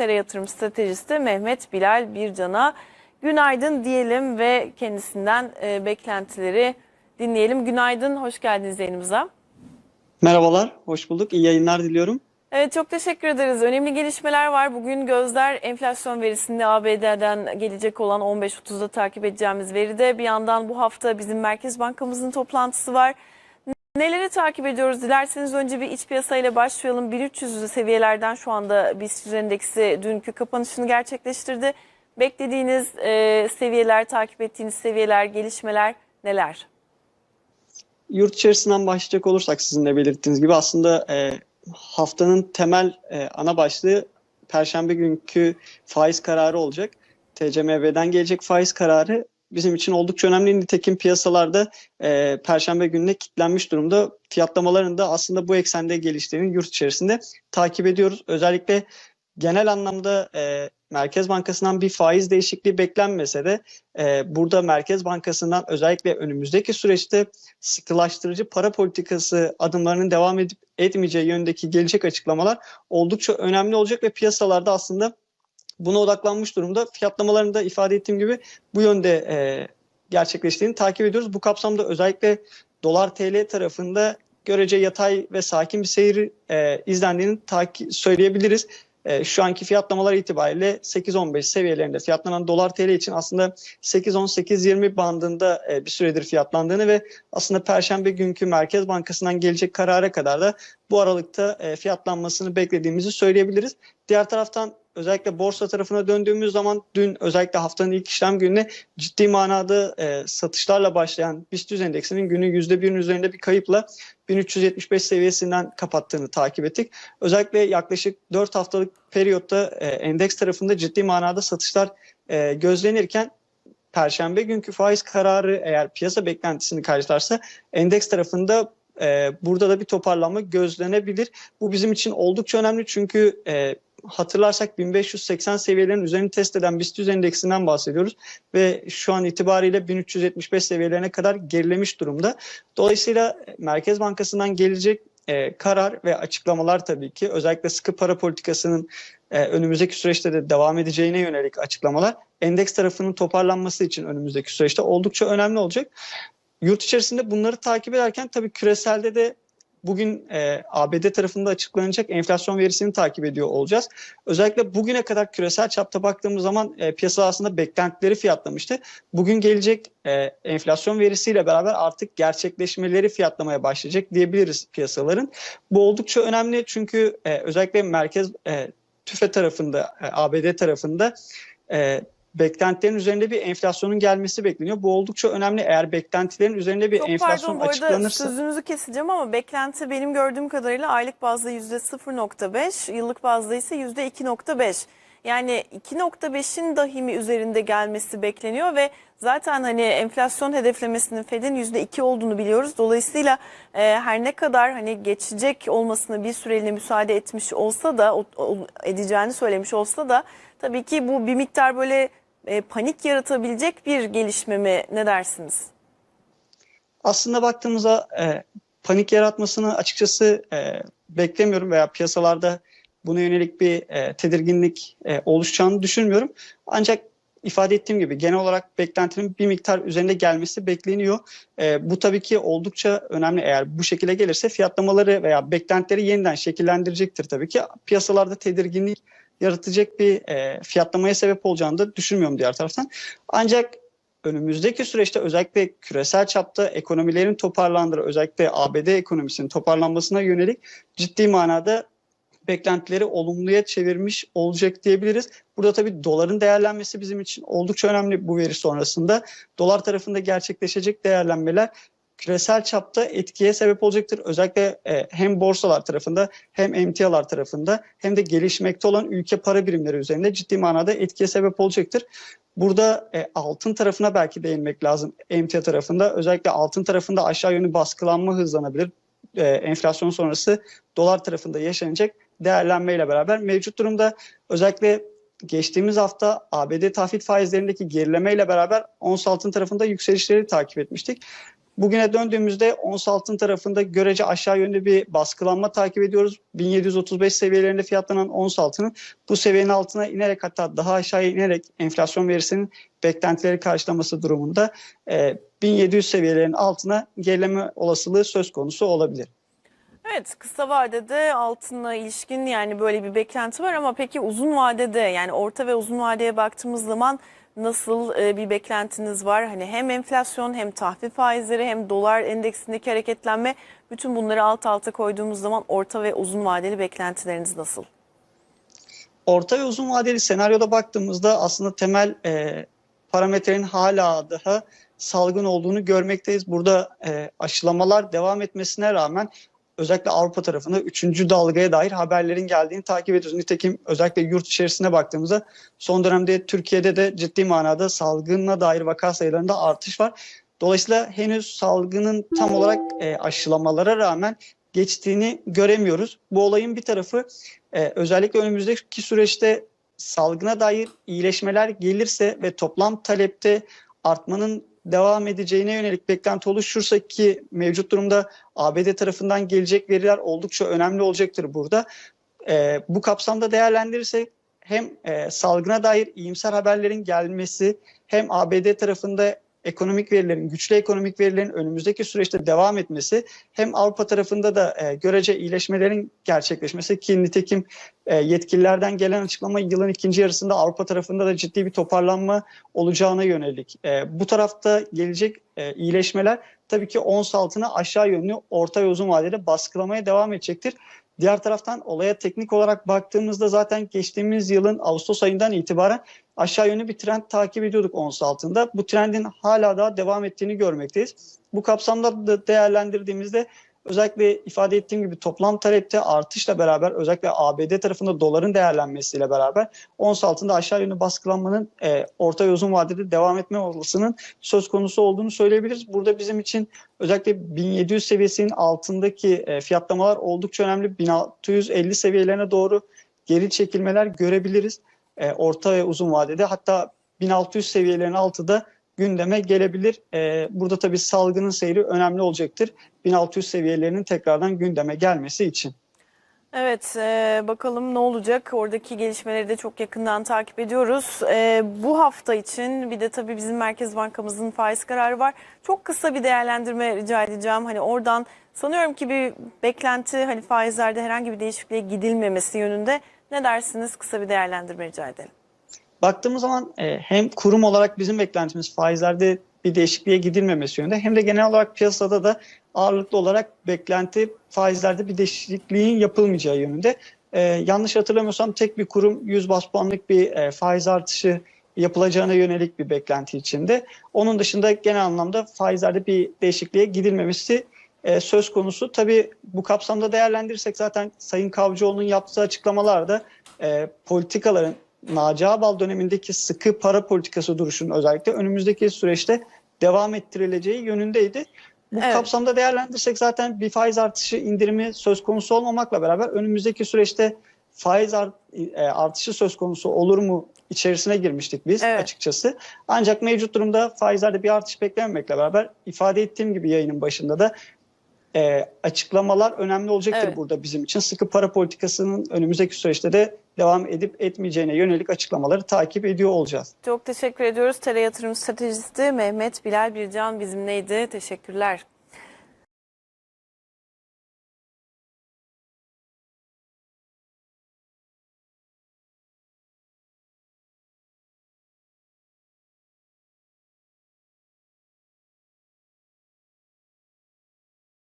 İngiltere yatırım stratejisti Mehmet Bilal Bircan'a günaydın diyelim ve kendisinden e, beklentileri dinleyelim. Günaydın, hoş geldiniz yayınımıza. Merhabalar, hoş bulduk. İyi yayınlar diliyorum. Evet çok teşekkür ederiz. Önemli gelişmeler var. Bugün gözler enflasyon verisinde ABD'den gelecek olan 15.30'da takip edeceğimiz veride. Bir yandan bu hafta bizim Merkez Bankamızın toplantısı var. Neleri takip ediyoruz? Dilerseniz önce bir iç piyasayla başlayalım. 1300 seviyelerden şu anda BIST endeksi dünkü kapanışını gerçekleştirdi. Beklediğiniz e, seviyeler, takip ettiğiniz seviyeler, gelişmeler neler? Yurt içerisinden başlayacak olursak sizin de belirttiğiniz gibi aslında e, haftanın temel e, ana başlığı Perşembe günkü faiz kararı olacak. TCMB'den gelecek faiz kararı bizim için oldukça önemli. Nitekim piyasalarda e, Perşembe gününe kilitlenmiş durumda. Fiyatlamaların da aslında bu eksende geliştiğini yurt içerisinde takip ediyoruz. Özellikle genel anlamda e, Merkez Bankası'ndan bir faiz değişikliği beklenmese de e, burada Merkez Bankası'ndan özellikle önümüzdeki süreçte sıkılaştırıcı para politikası adımlarının devam edip etmeyeceği yönündeki gelecek açıklamalar oldukça önemli olacak ve piyasalarda aslında buna odaklanmış durumda. Fiyatlamalarını da ifade ettiğim gibi bu yönde e, gerçekleştiğini takip ediyoruz. Bu kapsamda özellikle dolar TL tarafında görece yatay ve sakin bir seyir e, izlendiğini taki- söyleyebiliriz. E, şu anki fiyatlamalar itibariyle 8-15 seviyelerinde fiyatlanan dolar TL için aslında 8-18-20 bandında e, bir süredir fiyatlandığını ve aslında Perşembe günkü Merkez Bankası'ndan gelecek karara kadar da bu aralıkta e, fiyatlanmasını beklediğimizi söyleyebiliriz. Diğer taraftan özellikle borsa tarafına döndüğümüz zaman dün özellikle haftanın ilk işlem gününe ciddi manada e, satışlarla başlayan BIST endeksinin günü %1'in üzerinde bir kayıpla 1375 seviyesinden kapattığını takip ettik. Özellikle yaklaşık 4 haftalık periyotta e, endeks tarafında ciddi manada satışlar e, gözlenirken Perşembe günkü faiz kararı eğer piyasa beklentisini karşılarsa endeks tarafında e, burada da bir toparlanma gözlenebilir. Bu bizim için oldukça önemli çünkü e, hatırlarsak 1580 seviyelerin üzerini test eden BIST endeksinden bahsediyoruz ve şu an itibariyle 1375 seviyelerine kadar gerilemiş durumda. Dolayısıyla Merkez Bankası'ndan gelecek e, karar ve açıklamalar tabii ki özellikle sıkı para politikasının e, önümüzdeki süreçte de devam edeceğine yönelik açıklamalar endeks tarafının toparlanması için önümüzdeki süreçte oldukça önemli olacak. Yurt içerisinde bunları takip ederken tabii küreselde de bugün e, ABD tarafında açıklanacak enflasyon verisini takip ediyor olacağız. Özellikle bugüne kadar küresel çapta baktığımız zaman e, piyasa aslında beklentileri fiyatlamıştı. Bugün gelecek e, enflasyon verisiyle beraber artık gerçekleşmeleri fiyatlamaya başlayacak diyebiliriz piyasaların. Bu oldukça önemli çünkü e, özellikle merkez e, TÜFE tarafında, e, ABD tarafında e, beklentilerin üzerinde bir enflasyonun gelmesi bekleniyor. Bu oldukça önemli. Eğer beklentilerin üzerinde bir Çok enflasyon pardon açıklanırsa sözünüzü keseceğim ama beklenti benim gördüğüm kadarıyla aylık bazda %0.5, yıllık bazda ise %2.5. Yani 2.5'in dahi mi üzerinde gelmesi bekleniyor ve zaten hani enflasyon hedeflemesinin Fed'in %2 olduğunu biliyoruz. Dolayısıyla e, her ne kadar hani geçecek olmasına bir süreliğine müsaade etmiş olsa da o- o- edeceğini söylemiş olsa da tabii ki bu bir miktar böyle e, panik yaratabilecek bir gelişme mi ne dersiniz? aslında baktığımızda e, panik yaratmasını açıkçası e, beklemiyorum veya piyasalarda buna yönelik bir e, tedirginlik e, oluşacağını düşünmüyorum. Ancak ifade ettiğim gibi genel olarak beklentinin bir miktar üzerinde gelmesi bekleniyor. E, bu tabii ki oldukça önemli. Eğer bu şekilde gelirse fiyatlamaları veya beklentileri yeniden şekillendirecektir tabii ki. Piyasalarda tedirginlik yaratacak bir e, fiyatlamaya sebep olacağını da düşünmüyorum diğer taraftan. Ancak önümüzdeki süreçte özellikle küresel çapta ekonomilerin toparlandığı, özellikle ABD ekonomisinin toparlanmasına yönelik ciddi manada beklentileri olumluya çevirmiş olacak diyebiliriz. Burada tabii doların değerlenmesi bizim için oldukça önemli bu veri sonrasında. Dolar tarafında gerçekleşecek değerlenmeler küresel çapta etkiye sebep olacaktır. Özellikle e, hem borsalar tarafında hem emtialar tarafında hem de gelişmekte olan ülke para birimleri üzerinde ciddi manada etkiye sebep olacaktır. Burada e, altın tarafına belki değinmek lazım emtia tarafında. Özellikle altın tarafında aşağı yönlü baskılanma hızlanabilir. E, enflasyon sonrası dolar tarafında yaşanacak değerlenmeyle beraber mevcut durumda özellikle geçtiğimiz hafta ABD tahvil faizlerindeki gerilemeyle beraber ons altın tarafında yükselişleri takip etmiştik. Bugüne döndüğümüzde ons altın tarafında görece aşağı yönlü bir baskılanma takip ediyoruz. 1735 seviyelerinde fiyatlanan ons altının bu seviyenin altına inerek hatta daha aşağıya inerek enflasyon verisinin beklentileri karşılaması durumunda e, 1700 seviyelerin altına gerileme olasılığı söz konusu olabilir. Evet kısa vadede altınla ilişkin yani böyle bir beklenti var ama peki uzun vadede yani orta ve uzun vadeye baktığımız zaman nasıl e, bir beklentiniz var? Hani hem enflasyon hem tahvil faizleri hem dolar endeksindeki hareketlenme bütün bunları alt alta koyduğumuz zaman orta ve uzun vadeli beklentileriniz nasıl? Orta ve uzun vadeli senaryoda baktığımızda aslında temel e, parametrenin hala daha salgın olduğunu görmekteyiz. Burada e, aşılamalar devam etmesine rağmen özellikle Avrupa tarafında 3. dalgaya dair haberlerin geldiğini takip ediyoruz. Nitekim özellikle yurt içerisine baktığımızda son dönemde Türkiye'de de ciddi manada salgınla dair vaka sayılarında artış var. Dolayısıyla henüz salgının tam olarak e, aşılamalara rağmen geçtiğini göremiyoruz. Bu olayın bir tarafı e, özellikle önümüzdeki süreçte salgına dair iyileşmeler gelirse ve toplam talepte artmanın devam edeceğine yönelik beklenti oluşursa ki mevcut durumda ABD tarafından gelecek veriler oldukça önemli olacaktır burada. E, bu kapsamda değerlendirirsek hem e, salgına dair iyimser haberlerin gelmesi hem ABD tarafında ekonomik verilerin, güçlü ekonomik verilerin önümüzdeki süreçte devam etmesi hem Avrupa tarafında da e, görece iyileşmelerin gerçekleşmesi ki nitekim e, yetkililerden gelen açıklama yılın ikinci yarısında Avrupa tarafında da ciddi bir toparlanma olacağına yönelik. E, bu tarafta gelecek e, iyileşmeler tabii ki ons altına aşağı yönlü orta ve uzun vadede baskılamaya devam edecektir. Diğer taraftan olaya teknik olarak baktığımızda zaten geçtiğimiz yılın Ağustos ayından itibaren aşağı yönlü bir trend takip ediyorduk ons altında. Bu trendin hala daha devam ettiğini görmekteyiz. Bu kapsamda da değerlendirdiğimizde özellikle ifade ettiğim gibi toplam talepte artışla beraber özellikle ABD tarafında doların değerlenmesiyle beraber ons altında aşağı yönlü baskılanmanın e, orta ve uzun vadede devam etme olasılığının söz konusu olduğunu söyleyebiliriz. Burada bizim için özellikle 1700 seviyesinin altındaki e, fiyatlamalar oldukça önemli. 1650 seviyelerine doğru geri çekilmeler görebiliriz. E, orta ve uzun vadede hatta 1600 seviyelerin altı da gündeme gelebilir. E, burada tabii salgının seyri önemli olacaktır. 1600 seviyelerinin tekrardan gündeme gelmesi için. Evet, e, bakalım ne olacak? Oradaki gelişmeleri de çok yakından takip ediyoruz. E, bu hafta için bir de tabii bizim Merkez Bankamızın faiz kararı var. Çok kısa bir değerlendirme rica edeceğim. Hani oradan sanıyorum ki bir beklenti hani faizlerde herhangi bir değişikliğe gidilmemesi yönünde. Ne dersiniz? Kısa bir değerlendirme rica edelim. Baktığımız zaman e, hem kurum olarak bizim beklentimiz faizlerde bir değişikliğe gidilmemesi yönünde hem de genel olarak piyasada da ağırlıklı olarak beklenti faizlerde bir değişikliğin yapılmayacağı yönünde. E, yanlış hatırlamıyorsam tek bir kurum 100 bas puanlık bir e, faiz artışı yapılacağına yönelik bir beklenti içinde. Onun dışında genel anlamda faizlerde bir değişikliğe gidilmemesi e, söz konusu. Tabii bu kapsamda değerlendirirsek zaten Sayın Kavcıoğlu'nun yaptığı açıklamalarda e, politikaların Naci Ağbal dönemindeki sıkı para politikası duruşunun özellikle önümüzdeki süreçte devam ettirileceği yönündeydi. Bu Evet. kapsamda değerlendirsek zaten bir faiz artışı indirimi söz konusu olmamakla beraber önümüzdeki süreçte faiz art- e, artışı söz konusu olur mu içerisine girmiştik biz Evet. açıkçası. Ancak mevcut durumda faizlerde bir artış beklememekle beraber ifade ettiğim gibi yayının başında da e, açıklamalar önemli olacaktır Evet. burada bizim için. Sıkı para politikasının önümüzdeki süreçte de devam edip etmeyeceğine yönelik açıklamaları takip ediyor olacağız. Çok teşekkür ediyoruz. Tele Yatırım Stratejisti Mehmet Bilal Bircan bizimleydi. Teşekkürler.